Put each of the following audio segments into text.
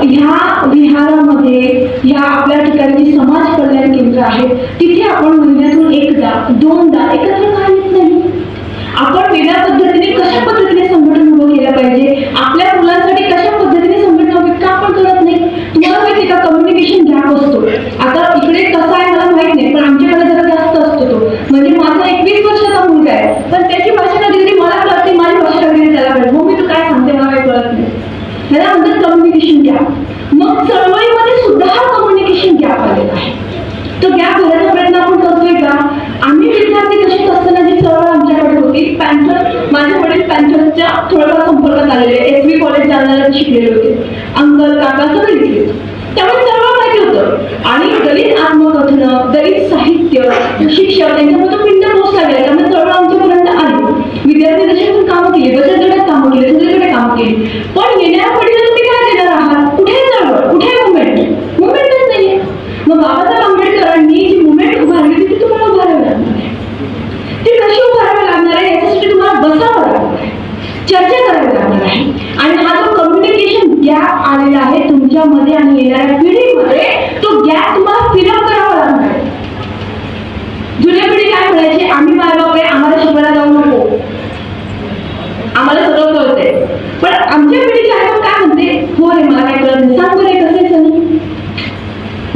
ह्या विहारामध्ये ह्या आपल्या ठिकाणी समाज कल्याण केंद्र आहे तिथे आपण महिन्यातून एकदा दोनदा एकत्र का येत नाही. आपण वेगळ्या पद्धतीने कशा पद्धतीने संघटन उभं केलं पाहिजे? आपल्या मुलांसाठी कशा पद्धतीने संघटना उभी का आपण करत नाही? तुम्हाला माहिती का? कम्युनिकेशन गॅप असतो. आता इकडे कसा आहे मला माहीत नाही पण आमच्याकडे जरा जास्त असतो तो. म्हणजे माझा एकवीस वर्षाचा मुलगा आहे पण त्याची भाषा कधी मला कळते माझी भाषा कधी त्याला कळते मग मी तू काय सांगते मला काही कळत नाही. त्याला म्हणतात कम्युनिकेशन गॅप मग चळवळीमध्ये सुद्धा हा कम्युनिकेशन गॅप आलेला आहे तो गॅप भरण्याचा प्रयत्न आपण करतोय का आम्ही विद्यार्थी तसेच असताना जी चळवळ आमच्याकडे होती पॅन्थर माझे वडील पॅन्थरच्या थोडंफार झालेले एस बी कॉलेज जालन्याला शिकलेले होते. अंकल काका सगळे तिथे त्यामुळे सर्व माहिती होतं. आणि दलित आत्मकथन दलित साहित्य शिक्षक त्यांच्यामध्ये पिंड पोहोचला गेला त्यामुळे चळवळ आमच्यापर्यंत आली. विद्यार्थी तसे पण कामं केली. बचत गटात कामं केली. सगळीकडे कामं केली. पण येणाऱ्या पिढीला तुम्ही काय देणार आहात? कुठे चळवळ कुठे मुवमेंट मुवमेंटच नाहीये. मग बाबासाहेब आंबेडकरांनी जी मुवमेंट उभारली ती तुम्हाला उभारावी लागणार ती कशी उभारावी लागणार आहे? याच्यासाठी तुम्हाला बसावं लागणार चर्चा करावी लागणार आहे आणि हा जो कम्युनिकेशन गॅप आलेला आहे तुमच्यामध्ये आणि येणाऱ्या पिढीमध्ये तो गॅप तुम्हाला फिलअप करावा लागणार जुन्या पिढी काय म्हणायची? आम्ही बाय बाबा आम्हाला शिकवायला जाऊ नको. आम्हाला सगळं कळतंय पण आमच्या पिढीचे आई बाप काय म्हणते? हो रे मला काय कळत नाही. सांग बरं कसे कसं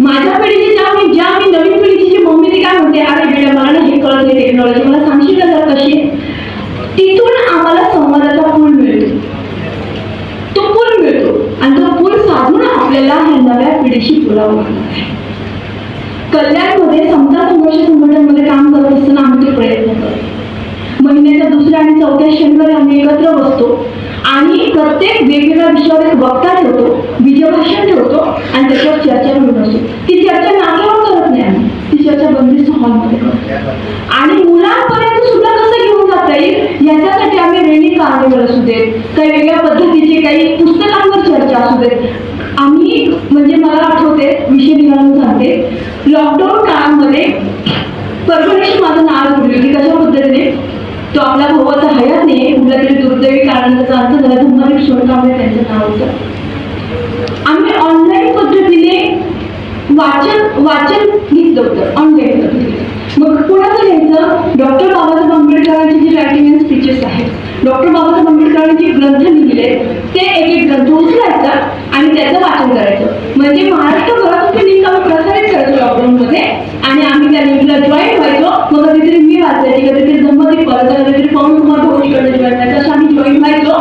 माझ्या पिढीचे ज्या मी ज्या मी नवीन पिढीची जी मम्मी ती काय म्हणते अरे बेटा मला ना हे कळत नाही टेक्नॉलॉजी मला सांगशील का जरा कशी आहे?" तिथून आम्हाला संवादाचा पूल मिळतो तो पूल मिळतो आणि तो पूल साधून आपल्याला नव्या पिढीशी बोलावं कल्याणमध्ये समता संघर्ष संघटनमध्ये काम करत असताना आम्ही ते प्रयत्न करतो. महिन्याच्या दुसऱ्या आणि चौथ्या शनिवारी आम्ही एकत्र बसतो आणि प्रत्येक वेगवेगळ्या विषयावर एक वक्ता ठेवतो बीजभाषण ठेवतो आणि त्याच्यावर चर्चा करून असतो ती चर्चा नाक्यावर करत नाही आम्ही. ती चर्चा बंदिस्त हॉलमध्ये करतो. आणि मुलांपर्यंत सुद्धा कसं घेऊन जाता येईल? याच्यासाठी आम्ही रेणी कार्निवल असू देत. काही वेगळ्या पद्धतीचे काही पुस्तकांवर चर्चा असू देत. आम्ही म्हणजे मला आठवते विषय निघालून सांगते. लॉकडाऊन काळामध्ये परभणीशी माझं नाव जोडली होती कशा पद्धतीने? तो आपला भावाचा हयाने नाही. कुठल्या तरी दुर्दैवी कारणाचा अर्थ झाला. धम्मारी सोडकामध्ये त्यांचं नाव होतं. आम्ही ऑनलाईन पद्धतीने वाचन वाचन घेतलं होतं. ऑनलाईन पद्धतीने. मग कुणाचं घ्यायचं? डॉक्टर बाबासाहेब आंबेडकरांची जी रायटिंग अँड स्पीचेस आहेत. डॉक्टर बाबासाहेब आंबेडकरांनी जे ग्रंथ लिहिले ते एक एक ग्रंथ उचलायचा. आणि त्याचं वाचन करायचं. म्हणजे महाराष्ट्रभरात ते लिंक आम्ही प्रसारित करायचो लॉकडाऊनमध्ये आणि आम्ही त्या लिंकला जॉईन व्हायचो. मग कधीतरी मी वाचायची कधीतरी दंपती परत कधीतरी पवन कुमार भोवतीकडे जॉईन व्हायचं. असं आम्ही जॉईन व्हायचो.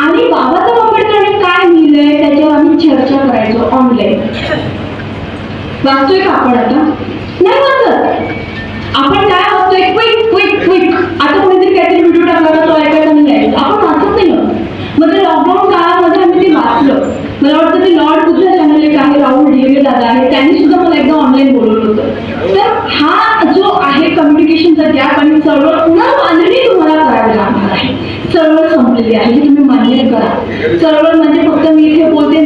आणि बाबासाहेब आंबेडकरांनी काय लिहिलंय त्याच्यावर आम्ही चर्चा करायचो ऑनलाईन वाचतोय का आपण आता? नाही वाचत. आपण काय वाचतोय क्विक क्विक क्विक आता कोणीतरी काहीतरी व्हिडिओ टाकला तर तो ऐकायचा नाही यायचा आपण वाचत नाही आहोत. मग ते लॉकडाऊन काळामध्ये आम्ही ते वाचलं मला वाटतं ते लॉर्ड बुद्ध चॅनल एक आहे राहुल ढिगे दादा आहे त्यांनी सुद्धा मला एकदा ऑनलाईन बोलवलं होतं तर हा जो आहे कम्युनिकेशनचा गॅप आणि चळवळ पुन्हा बांधणी तुम्हाला करावी लागणार आहे. चळवळ संपलेली आहे हे तुम्ही मान्य करा. चळवळ म्हणजे फक्त मी इथे बोलते